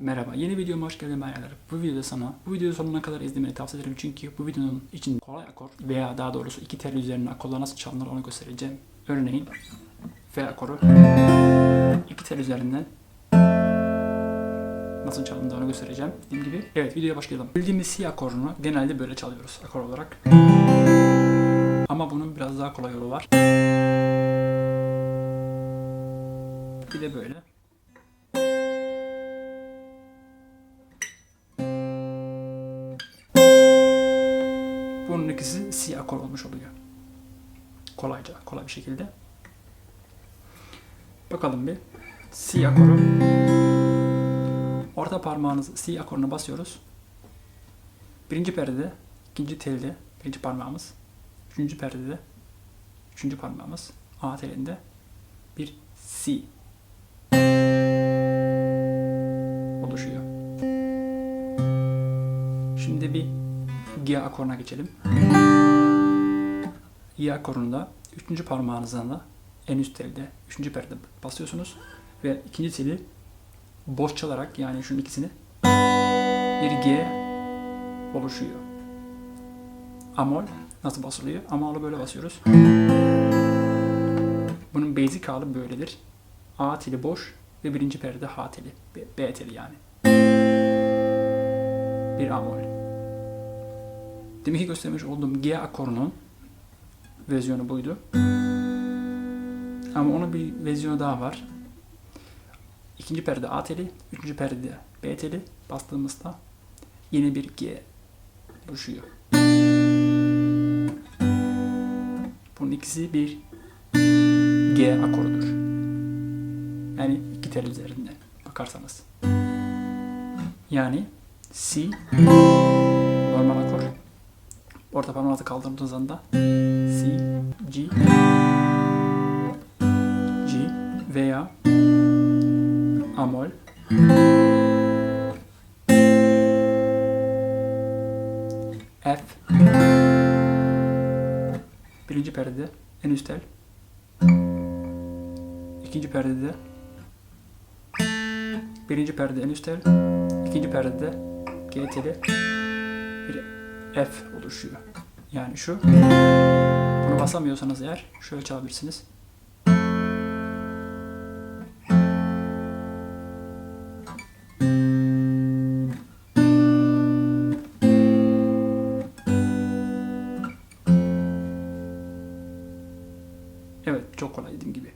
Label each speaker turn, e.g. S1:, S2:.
S1: Merhaba, yeni videoma hoş geldin beyler. Bu videoda sana, bu videoyu sonuna kadar izlemeni tavsiye ederim çünkü bu videonun için kolay akor veya daha doğrusu iki tel üzerine akorlar nasıl çalınır onu göstereceğim. Örneğin F akoru iki tel üzerinden nasıl çalındığını göstereceğim. Dediğim gibi. Evet videoya başlayalım. Bildiğimiz C akorunu genelde böyle çalıyoruz akor olarak. Ama bunun biraz daha kolay yolu var. Bir de böyle. Bunun ikisi C akor olmuş oluyor. Kolayca, kolay bir şekilde. Bakalım bir. C akoru. Orta parmağınız C akoruna basıyoruz. Birinci perdede, ikinci telde, birinci parmağımız. Üçüncü perdede, üçüncü parmağımız. A telinde bir C oluşuyor. Şimdi bir G akoruna geçelim. G akorunda üçüncü parmağınızdan da en üst telde, üçüncü perde basıyorsunuz ve ikinci teli boş çalarak yani şunun ikisini bir G oluşuyor. Amol nasıl basılıyor? Amol'u böyle basıyoruz. Bunun basic hali böyledir. A teli boş ve birinci perde H teli. B, B teli yani. Bir amol. Demek ki göstermiş olduğum G akorunun versiyonu buydu. Ama onun bir versiyonu daha var. İkinci perde A teli, üçüncü perde B teli bastığımızda yeni bir G oluşuyor. Bunun ikisi bir G akorudur. Yani iki tel üzerinden bakarsanız. Yani C. Orta parmağınızı kaldırdığınız anda C, G, G veya Amol. F. Birinci perdede en üst tel İkinci perdede Birinci perdede en üst tel ikinci perdede G teli bir F oluşuyor. Yani şu bunu basamıyorsanız eğer şöyle çalabilirsiniz. Evet çok kolay dediğim gibi.